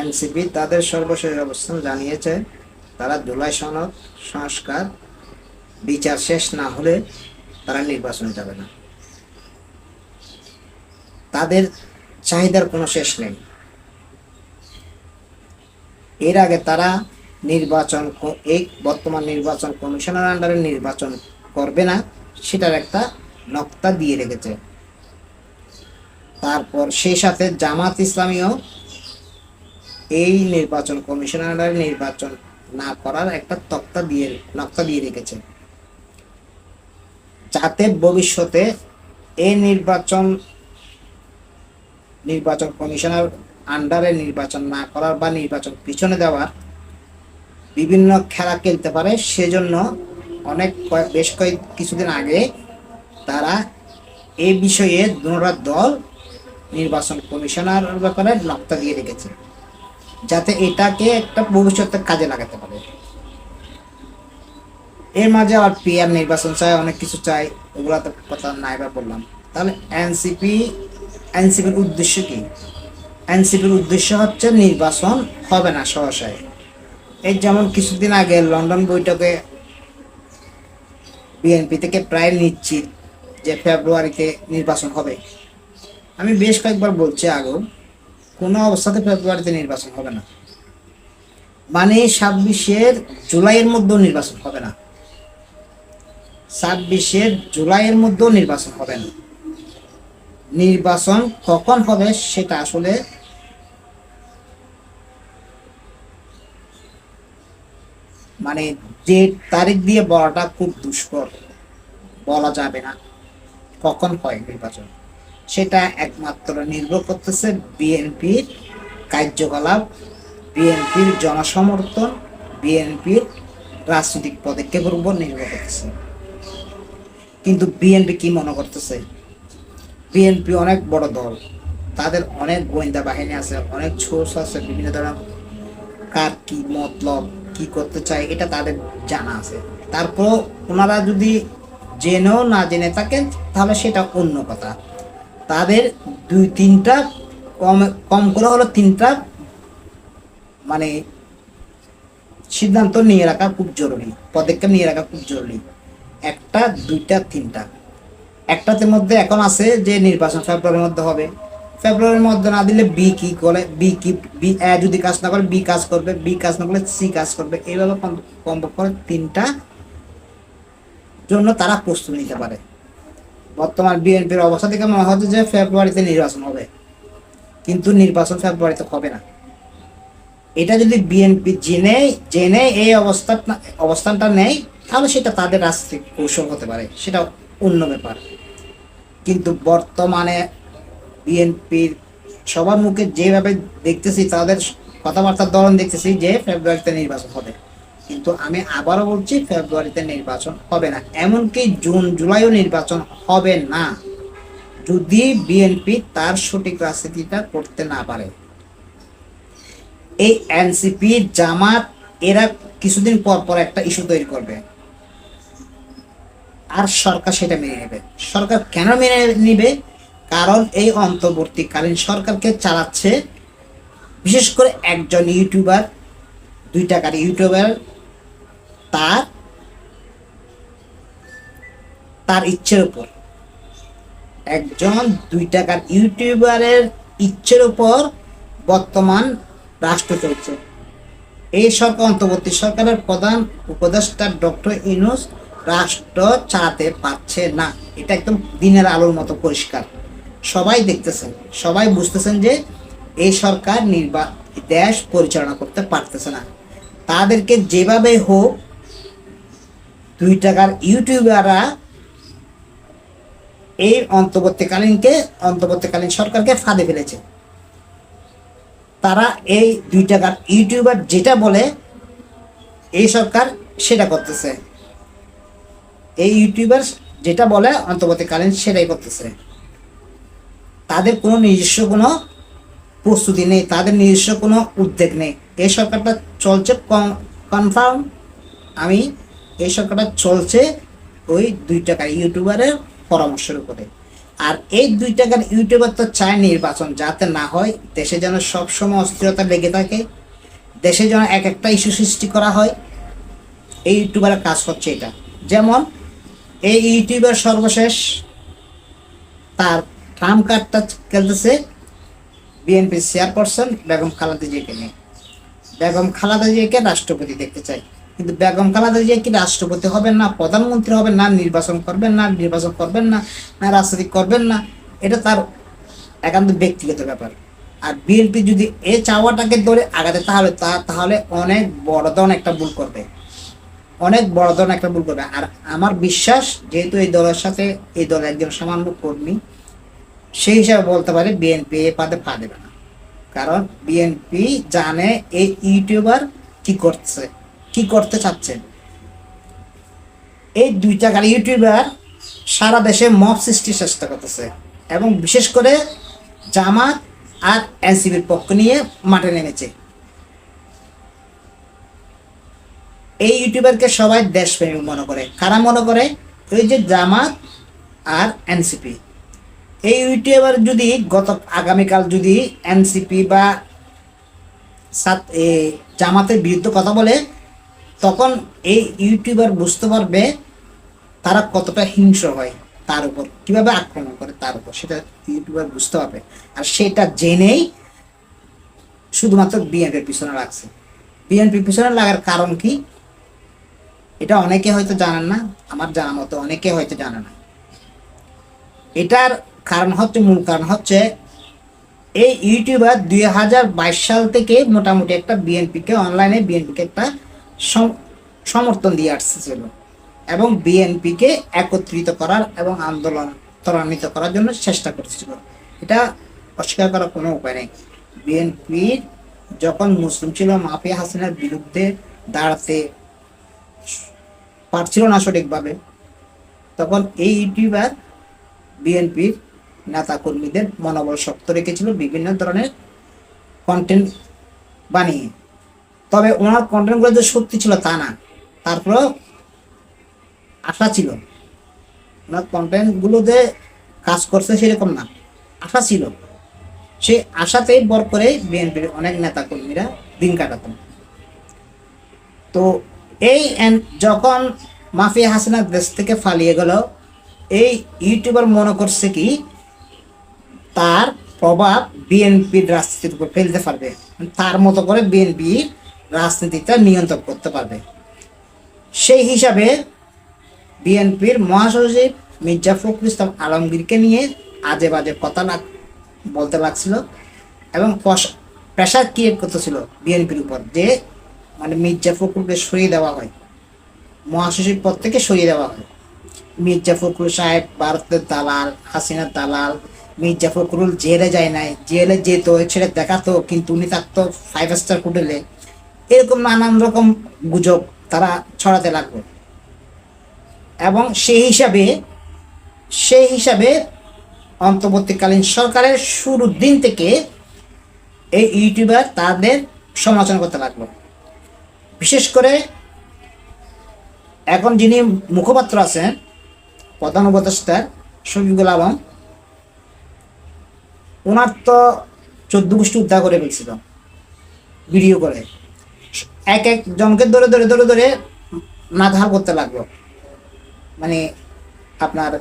NCP তাদের সর্বশেষ অবস্থান জানিয়েছে, তারা জুলাই সনদ, সংস্কার, বিচার শেষ না হলে তারা নির্বাচনে যাবে না। তাদের চাহিদার কোনো শেষ নেই। এর আগে তারা নির্বাচন এই বর্তমান নির্বাচন কমিশনের আন্ডারে নির্বাচন করবে না, সেটার একটা নক্তা দিয়ে রেখেছে। তারপর সেই সাথে জামাত ইসলামীও এই নির্বাচন কমিশনের নির্বাচন না করার একটা তক্তা দিয়ে, নক্তা দিয়ে রেখেছে। যাতে ভবিষ্যতে এই নির্বাচন নির্বাচন কমিশনের আন্ডারে নির্বাচন না করার বা নির্বাচন পিছনে দেওয়ার বিভিন্ন খেলা খেলতে পারে, সেজন্য অনেক বেশ কয়েক কিছুদিন আগে তারা এ বিষয়ে দুরা দল নির্বাচন কমিশনার ব্যাপারে নক্তা দিয়ে রেখেছে, যাতে এটাকে একটা ভবিষ্যতে কাজে লাগাতে পারে। এর মাঝে আবার পিআর নির্বাচন চাই অনেক কিছু চাই ওগুলা তো কথা নাই বা বললাম। তাহলে এনসিপি এনসিপির উদ্দেশ্য কি? এনসিপির উদ্দেশ্য হচ্ছে নির্বাচন হবে না সহসায়। এই যেমন কিছুদিন আগে লন্ডন বৈঠকে বিএনপি থেকে প্রায় নিশ্চিত যে ফেব্রুয়ারিতে নির্বাচন হবে। আমি বেশ কয়েকবার বলছি আগেও কোনো অবস্থাতে ফেব্রুয়ারিতে নির্বাচন হবে না। মানে ছাব্বিশের জুলাইয়ের মধ্যেও নির্বাচন হবে না। ছাব্বিশের জুলাইয়ের মধ্যেও নির্বাচন হবে না। নির্বাচন কখন হবে সেটা আসলে মানে যে তারিখ দিয়ে বলাটা খুব দুষ্কর। বলা যাবে না। কখন হয় নির্বাচন? সেটা একমাত্র নির্ভর করতেছে বিএনপির কার্যকলাপ, বিএনপির জনসমর্থন, বিএনপির রাজনৈতিক পদক্ষেপের উপর নির্ভর করতেছে। কিন্তু বিএনপি কি মনে করতেছে? বিএনপি অনেক বড় দল, তাদের অনেক গোয়েন্দা বাহিনী আছে, অনেক সোর্স আছে, বিভিন্ন ধরনের কার কি মতলব, কি করতে চায়, এটা তাদের জানা আছে। তারপর ওনারা যদি জেনেও না জেনে থাকেন, তাহলে সেটা অন্য কথা। তাদের দুই তিনটা কম কম করে হলো তিনটা মানে সিদ্ধান্ত নিয়ে রাখা খুব জরুরি, পদক্ষেপ নিয়ে রাখা খুব জরুরি। একটা, দুইটা, তিনটা। একটাতে মধ্যে এখন আছে যে নির্বাচন ফেব্রুয়ারির মধ্যে হবে। ফেব্রুয়ারির মধ্যে না দিলে বি কি করে, বি কি, বি, এ যদি কাজ না করে, বি কাজ করবে, বি কাজ না করলে সি কাজ করবে। এইভাবে কম- কমপক্ষে তিনটা জন্য তারা প্রস্তুতি নিতে পারে। বর্তমান বিএনপির অবস্থা থেকে মনে হচ্ছে যে ফেব্রুয়ারিতে নির্বাচন হবে। কিন্তু নির্বাচন ফেব্রুয়ারিতে হবে না। এটা যদি বিএনপি জেনে জেনে এই অবস্থা, অবস্থানটা নেয়, তাহলে সেটা তাদের রাজনৈতিক কৌশল হতে পারে। সেটা অন্য ব্যাপার। কিন্তু বর্তমানে বিএনপির সবার মুখে যেভাবে দেখতেছি, তাদের কথাবার্তার ধরন দেখতেছি যে ফেব্রুয়ারিতে নির্বাচন হবে। কিন্তু আমি আবারও বলছি, ফেব্রুয়ারিতে নির্বাচন হবে না। এমনকি জুন, জুলাইও নির্বাচন হবে না। যদি বিএনপি তার সঠিক রাজনীতিটা করতে না পারে। এই এনসিপি জামাত, এরা কিছুদিন পর পর একটা ইস্যু তৈরি করবে। আর সরকার সেটা মেনে নেবে। সরকার কেন মেনে নিবে? কারণ এই অন্তর্বর্তীকালীন সরকারকে চালাচ্ছে বিশেষ করে একজন ইউটিউবার দুই টাকার ইউটিউবার তার তার ইচ্ছের উপর। একজন দুই টাকার ইউটিউবারের ইচ্ছের উপর বর্তমান রাষ্ট্র চলছে। এই সরকার অন্তর্বর্তী সরকারের প্রধান উপদেষ্টা ডক্টর ইনুস রাষ্ট্র চালাতে পারছে না। এটা একদম দিনের আলোর মতো পরিষ্কার। সবাই দেখতেছেন, সবাই বুঝতেছেন যে এই সরকার নির্বা দেশ পরিচালনা করতে পারতেছে না। তাদেরকে যেভাবে হোক দুই টাকার ইউটিউবাররা এই অন্তর্বর্তীকালীনকে, অন্তর্বর্তীকালীন সরকারকে ফাঁদে ফেলেছে। তারা এই দুই টাকার ইউটিউবার যেটা বলে, এই সরকার সেটা করতেছে। এই ইউটিউবার যেটা বলে, অন্তর্বর্তীকালীন সেটাই করতেছে। তাদের কোনো নিজস্ব কোনো প্রস্তুতি নেই, তাদের নিজস্ব কোনো উদ্যোগ নেই। এই সরকারটা চলছে কনফার্ম আমি এই সরকারটা চলছে ওই দুই টাকার ইউটিউবারের পরামর্শের উপরে। আর এই দুই টাকার ইউটিউবার তো চায় নির্বাচন, যাতে না হয় দেশে যেন সবসময় অস্থিরতা লেগে থাকে, দেশে যেন এক একটা ইস্যু সৃষ্টি করা হয়। এই ইউটিউবারের কাজ হচ্ছে এটা। যেমন এই ইউটিউবার সর্বশেষ তার ট্রাম কার্ডটা খেলতেছে বিএনপির চেয়ারপারসন বেগম খালেদা জিয়াকে নিয়ে। বেগম খালেদা জিয়াকে রাষ্ট্রপতি দেখতে চাই কিন্তু বেগম খালেদা জিয়া কি রাষ্ট্রপতি হবেন না, প্রধানমন্ত্রী হবেন না, নির্বাচন করবেন না, নির্বাচন করবেন না না রাজনীতি করবেন না? এটা তার একান্ত ব্যক্তিগত ব্যাপার। আর বিএনপি যদি এ চাওয়াটাকে ধরে আগাতে তাহলে তা- তাহলে অনেক বড় ধরনের একটা ভুল করবে। অনেক বড় ধরনের একটা ভুল করবে। আর আমার বিশ্বাস, যেহেতু এই দলের সাথে, এই দলের একজন সামান্য কর্মী, সেই হিসাবে বলতে পারে বিএনপি এ পাতে পা দেবে না। কারণ বিএনপি জানে এই ইউটিউবার কি করছে। কি করতে চাচ্ছে এই দুইটা টাকার ইউটিউবার সারা দেশে মব সৃষ্টির চেষ্টা করতেছে এবং বিশেষ করে জামাত আর এনসিবির পক্ষ নিয়ে মাঠে নেমেছে। এই ইউটিউবারকে সবাই দেশপ্রেমী মনে করে। কারা মনে করে? ওই যে জামাত আর এনসিপি। এই ইউটিউবার যদি গত আগামীকাল যদি এনসিপি বা জামাতের বিরুদ্ধে কথা বলে তখন এই ইউটিউবার বুঝতে পারবে তারা কতটা হিংস্র হয় তার উপর, কীভাবে আক্রমণ করে তার উপর, সেটা ইউটিউবার বুঝতে পারবে। আর সেটা জেনেই শুধুমাত্র বিএনপির পিছনে লাগছে। বিএনপির পিছনে লাগার কারণ কি? এটা অনেকে হয়তো জানেন না, আমার জানা মতো অনেকে হয়তো জানে না। এটার কারণ হচ্ছে, মূল কারণ হচ্ছে এই ইউটিউবার দুই হাজার বাইশ সাল থেকে মোটামুটি একটা বিএনপিকে, অনলাইনে বিএনপিকে একটা সমর্থন দিয়ে আসছিল এবং বিএনপিকে একত্রিত করার এবং আন্দোলন ত্বরান্বিত করার জন্য চেষ্টা করছিল। এটা অস্বীকার করার কোনো উপায় নেই। বিএনপির যখন মুসলিম ছিল, মাফিয়া হাসিনার বিরুদ্ধে দাঁড়াতে পারছিল না সঠিকভাবে। তখন এই ইউটিউবার বিএনপির নেতা কর্মীদের মনোবল শক্ত রেখেছিল, বিভিন্ন ধরনের কন্টেন্ট বানিয়ে। তবে ওনার কন্টেন্টগুলো যে সত্যি ছিল তা না। তারপরেও আশা ছিল। ওনার কন্টেন্টগুলো যে কাজ করছে সেরকম না। আশা ছিল। সেই আশাতেই বর করে বিএনপির অনেক নেতা কর্মীরা দিন কাটাতেন। তো এই যখন মাফিয়া হাসিনা দেশ থেকে পালিয়ে গেল, এই ইউটিউবার মনে করছে কি, তার প্রভাব বিএনপির রাজনীতির উপর ফেলতে পারবে। তার মতো করে বিএনপির রাজনীতিটা নিয়ন্ত্রণ করতে পারবে। সেই হিসাবে বিএনপির মহাসচিব মির্জা ফখরুল ইসলাম আলমগীরকে নিয়ে আজে বাজে কথা লাগ বলতে লাগছিল এবং প্রেশার ক্রিয়েট করতেছিল বিএনপির উপর যে মানে মির্জা ফখরুলকে সরিয়ে দেওয়া হয়। মহাসচিব পদ থেকে সরিয়ে দেওয়া হয়। মির্জা ফখরুল সাহেব, ভারতের দালাল, হাসিনার দালাল, মির্জা ফখরুল জেলে যায় নাই। জেলে যেত ছেড়ে দেখাতো, কিন্তু উনি থাকতো ফাইভ স্টার হোটেলে। এরকম নানান রকম গুজব তারা ছড়াতে লাগল। এবং সেই হিসাবে সেই হিসাবে অন্তর্বর্তীকালীন সরকারের শুরুর দিন থেকে এই ইউটিউবার তাদের সমালোচনা করতে লাগল। বিশেষ করে এখন যিনি মুখপাত্র আছেন, প্রধান উপদেষ্টার শফিকুল আলম ওনার তো চোদ্দ গোষ্ঠী উদ্ধার করে ফেলছিল, ভিডিও করে। এক এক জনকে ধরে ধরে ধরে ধরে নাধার করতে লাগল। মানে আপনার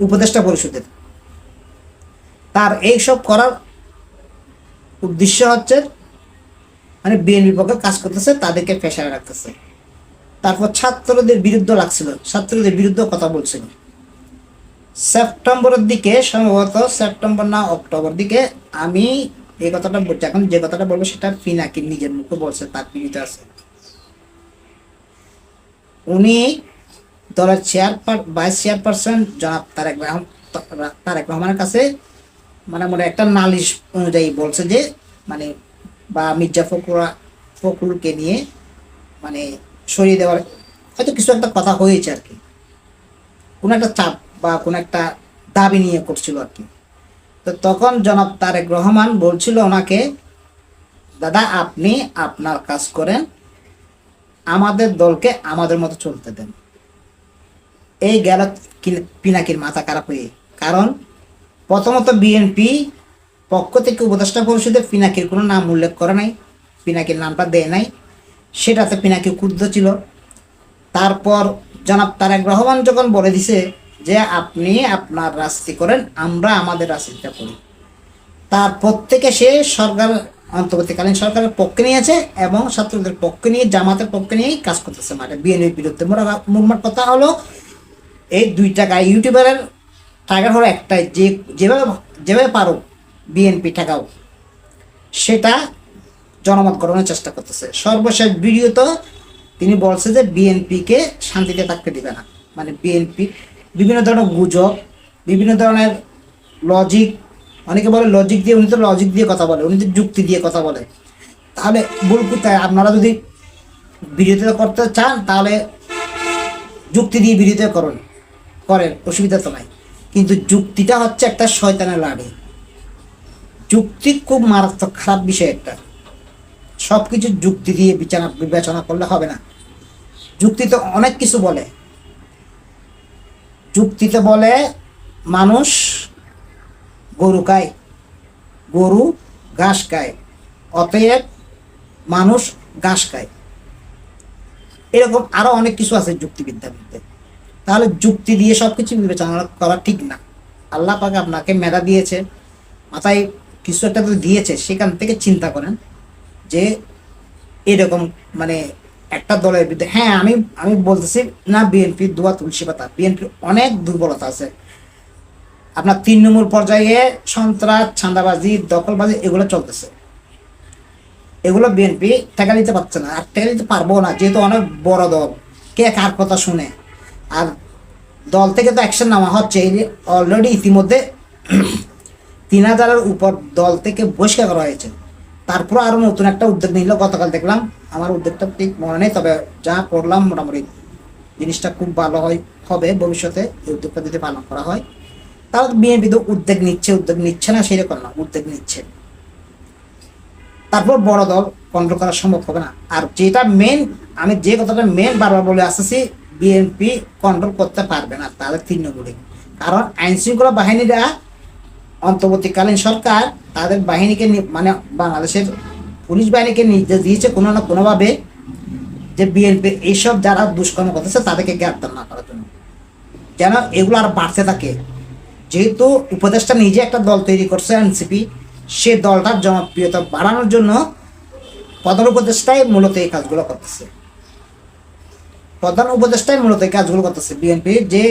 উপদেষ্টা পরিষদের। তার এইসব করার উদ্দেশ্য হচ্ছে মানে বিএনপির পক্ষে কাজ করতেছে, তাদেরকে পেশায় রাখতেছে। তারপর ছাত্রদের বিরুদ্ধে লাগছিল, ছাত্রদের বিরুদ্ধে কথা বলছিল। সেপ্টেম্বরের দিকে, সম্ভবত সেপ্টেম্বর না অক্টোবর দিকে, আমি এই কথাটা বলছে। এখন যে কথাটা বলব সেটা ফিনাকি নিজের মুখে বলছে, তার পিড়িতে আছে। উনি দলের চেয়ার ভাইস চেয়ারপারসন জনাব তারেক রহমান তারেক রহমানের কাছে মানে মানে একটা নালিশ অনুযায়ী বলছে যে মানে বা মির্জা ফখরুরা ফখরুলকে নিয়ে মানে সরিয়ে দেওয়ার হয়তো কিছু একটা কথা হয়েছে আর কি। কোনো একটা চাপ বা কোনো একটা দাবি নিয়ে করছিল আর কি। তো তখন জনাব তারেক রহমান বলছিল ওনাকে, দাদা, আপনি আপনার কাজ করেন, আমাদের দলকে আমাদের মতো চলতে দেন। এই গেল পিনাকির মাথা খারাপ হয়ে। কারণ প্রথমত বিএনপি পক্ষ থেকে উপদেষ্টা পরিষদে পিনাকির কোনো নাম উল্লেখ করে নাই, পিনাকির নামটা দেয় নাই। সেটাতে পিনাকি ক্ষুব্ধ ছিল। তারপর জনাব তারেক রহমান যখন বলে দিছে যে আপনি আপনার রাজনীতি করেন, আমরা আমাদের রাজনীতিটা করি। তারপর থেকে সে সরকার, অন্তর্বর্তীকালীন সরকারের পক্ষে নিয়েছে এবং ছাত্রদের পক্ষে নিয়ে, জামাতের পক্ষে নিয়েই কাজ করতেছে মাঠে। বিএনপির বিরুদ্ধে মোটমাট কথা হলো, এই দুই টাকা ইউটিউবারের টার্গেট হলো একটাই, যে যেভাবে যেভাবে পারো বিএনপি ঠেকাও, সেটা জনমত গঠনের চেষ্টা করতেছে। সর্বশেষ ভিডিও তো তিনি বলছে যে বিএনপিকে শান্তিতে থাকতে দিবে না। মানে বিএনপি বিভিন্ন ধরনের গুজব, বিভিন্ন ধরনের লজিক অনেকে বলে লজিক দিয়ে, উনি তো লজিক দিয়ে কথা বলে, উনি তো যুক্তি দিয়ে কথা বলে। তাহলে ভুল কোথায়? আপনারা যদি বিরোধিতা করতে চান, তাহলে যুক্তি দিয়ে বিরোধিতা করুন, করেন, অসুবিধা তো নাই। কিন্তু যুক্তিটা হচ্ছে একটা শয়তানের লাড়ি। যুক্তি খুব মারাত্মক খারাপ বিষয় একটা। সব কিছু যুক্তি দিয়ে বিচারা বিবেচনা করলে হবে না। যুক্তি তো অনেক কিছু বলে। যুক্তিতে বলে মানুষ গরু খায়, গরু ঘাস খায়, অতএব মানুষ ঘাস খায়। এরকম আরও অনেক কিছু আছে যুক্তিবিদ্যার মধ্যে। তাহলে যুক্তি দিয়ে সবকিছু বিবেচনা করা ঠিক না। আল্লাহ পাক আপনাকে মেধা দিয়েছে, মাথায় কিছু একটা তো দিয়েছে, সেখান থেকে চিন্তা করেন যে এরকম মানে একটা দলের বিরুদ্ধে। হ্যাঁ আমি আমি বলতেছি, না, বিএনপি দুয়া তুলসী পাতা। বিএনপির অনেক দুর্বলতা আছে। আপনার তিন নম্বর পর্যায়ে সন্ত্রাস ছান্দাবাজি দখলবাজি, এগুলো চলতেছে। এগুলো বিএনপি টেকা দিতে পারছে না। আর টেকা দিতে পারব না, যেহেতু অনেক বড় দল। কে কার কথা শুনে? আর দল থেকে তো অ্যাকশন নেওয়া হচ্ছে। অলরেডি ইতিমধ্যে তিন হাজারের উপর দল থেকে বহিষ্কার করা হয়েছে। তারপর আরও নতুন একটা উদ্যোগ নিল, গতকাল দেখলাম। আমার উদ্যোগটা ঠিক মনে নেই, তবে যা পড়লাম মোটামুটি জিনিসটা খুব ভালো হয়, হবে ভবিষ্যতে, এই উদ্যোগটা যদি পালন করা হয়। তাহলে বিএনপি তো উদ্যোগ নিচ্ছে উদ্যোগ নিচ্ছে না সেরকম না, উদ্যোগ নিচ্ছে। তারপর বড় দল কন্ট্রোল করা সম্ভব হবে না। আর যেটা মেন আমি যে কথাটা মেন বারবার বলে আসতেছি বিএনপি কন্ট্রোল করতে পারবে না, তাদের তৃণমূলে। কারণ আইন শৃঙ্খলা বাহিনীরা অন্তর্বর্তীকালীন সরকার তাদের বাহিনীকে মানে বাংলাদেশের পুলিশ বাহিনীকে নির্দেশ দিয়েছে কোনো না কোনোভাবে যে বিএনপি এইসব যারা দুষ্কর্ম করতেছে তাদেরকে গ্রেপ্তার না করার জন্য। যেন এগুলো আর বাড়তে থাকে। যেহেতু উপদেষ্টা নিজে একটা দল তৈরি করছে এনসিপি সে দলটার জনপ্রিয়তা বাড়ানোর জন্য প্রধান উপদেষ্টাই মূলত এই কাজগুলো করতেছে। প্রধান উপদেষ্টাই মূলত এই কাজগুলো করতেছে বিএনপি যে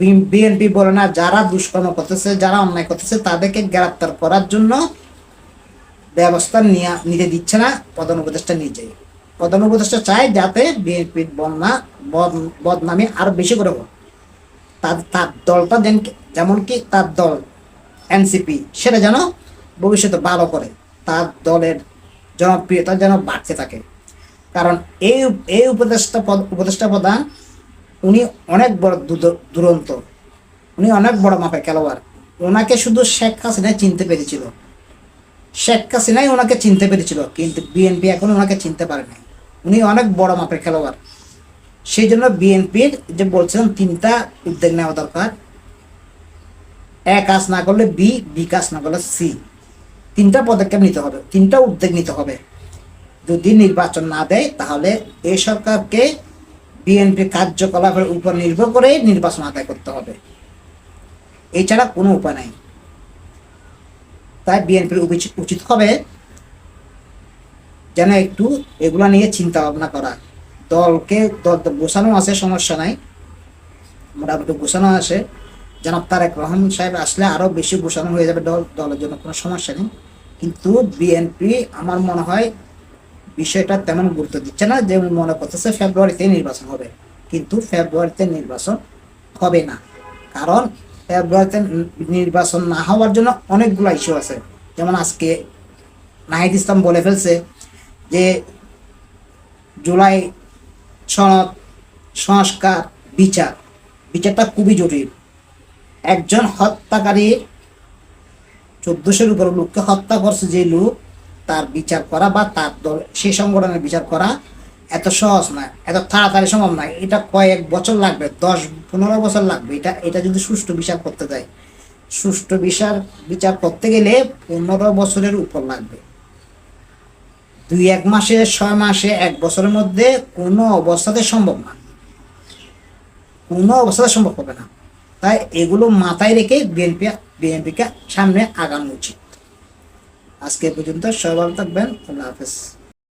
বিএনপি বলে না, যারা দুষ্কর্ম করতেছে, যারা অন্যায় করতেছে, তাদেরকে গ্রেপ্তার করার জন্য ব্যবস্থা নিয়া নিতে দিচ্ছে না প্রধান উপদেষ্টা নিজেই। প্রধান উপদেষ্টা চায় যাতে বিএনপির বন্যা বদ- বদনামি আরও বেশি করে তার তার দলটা যেন যেমন কি তার দল এনসিপি সেটা যেন ভবিষ্যতে ভালো করে তার দলের জনপ্রিয়তা যেন বাড়তে থাকে। কারণ এই এই উপদেষ্টা পদ উপদেষ্টা প্রধান উনি অনেক বড় দুরন্ত। উনি অনেক বড় মাপের খেলোয়াড়। ওনাকে শুধু শেখ হাসিনা চিনতে পেরেছিল। শেখ হাসিনাই ওনাকে চিনতে পেরেছিল, কিন্তু বিএনপি এখন ওনাকে চিনতে পারে নাই। উনি অনেক বড় মাপের খেলোয়াড়। সেই জন্য বিএনপির যে বলছিলাম, তিনটা উদ্যোগ নেওয়া দরকার। এ কাজ না করলে বি বি কাজ না করলে সি। তিনটা পদক্ষেপ নিতে হবে, তিনটা উদ্যোগ নিতে হবে। যদি নির্বাচন না দেয়, তাহলে এই সরকারকে বিএনপি কার্যকলাপের উপর নির্ভর করে নির্বাচন আদায় করতে হবে। এছাড়া কোনো উপায় নাই। তাই বিএনপির উচিত হবে যেন একটু এগুলা নিয়ে চিন্তা ভাবনা করা। দলকে দল গোছানো আছে, সমস্যা নাই। মোটামুটি গোছানো আছে। জনাব তারেক রহমান সাহেব আসলে আরও বেশি গোছানো হয়ে যাবে দল দলের জন্য কোনো সমস্যা নেই। কিন্তু বিএনপি আমার মনে হয় বিষয়টা তেমন গুরুত্ব দিচ্ছে না যে মনে করতেছে ফেব্রুয়ারিতে নির্বাচন হবে। কিন্তু ফেব্রুয়ারিতে নির্বাচন হবে না। কারণ ফেব্রুয়ারিতে নির্বাচন না হওয়ার জন্য অনেকগুলো ইস্যু আছে। যেমন আজকে নাহিদ ইসলাম বলে ফেলছে যে জুলাই সনদ, সংস্কার, বিচার। বিচারটা খুবই জটিল। একজন হত্যাকারী চোদ্দশোর উপর লোককে হত্যা করছে যে লোক তার বিচার করা বা তার দল, সেই সংগঠনের বিচার করা এত সহজ নয়, এত তাড়াতাড়ি সম্ভব নয়। এটা কয়েক বছর লাগবে, দশ, পনেরো বছর লাগবে। এটা এটা যদি সুষ্ঠু বিচার করতে যায় সুষ্ঠু বিচার বিচার করতে গেলে পনেরো বছরের উপর লাগবে। দুই, এক মাসে, ছয় মাসে, এক বছরের মধ্যে কোনো অবস্থাতে সম্ভব না। কোনো অবস্থাতে সম্ভব হবে না। তাই এগুলো মাথায় রেখে বিএনপি, বিএনপিকে সামনে আগানো উচিত। আজকে পর্যন্ত সবাই থাকবেন আল্লাহ হাফেজ।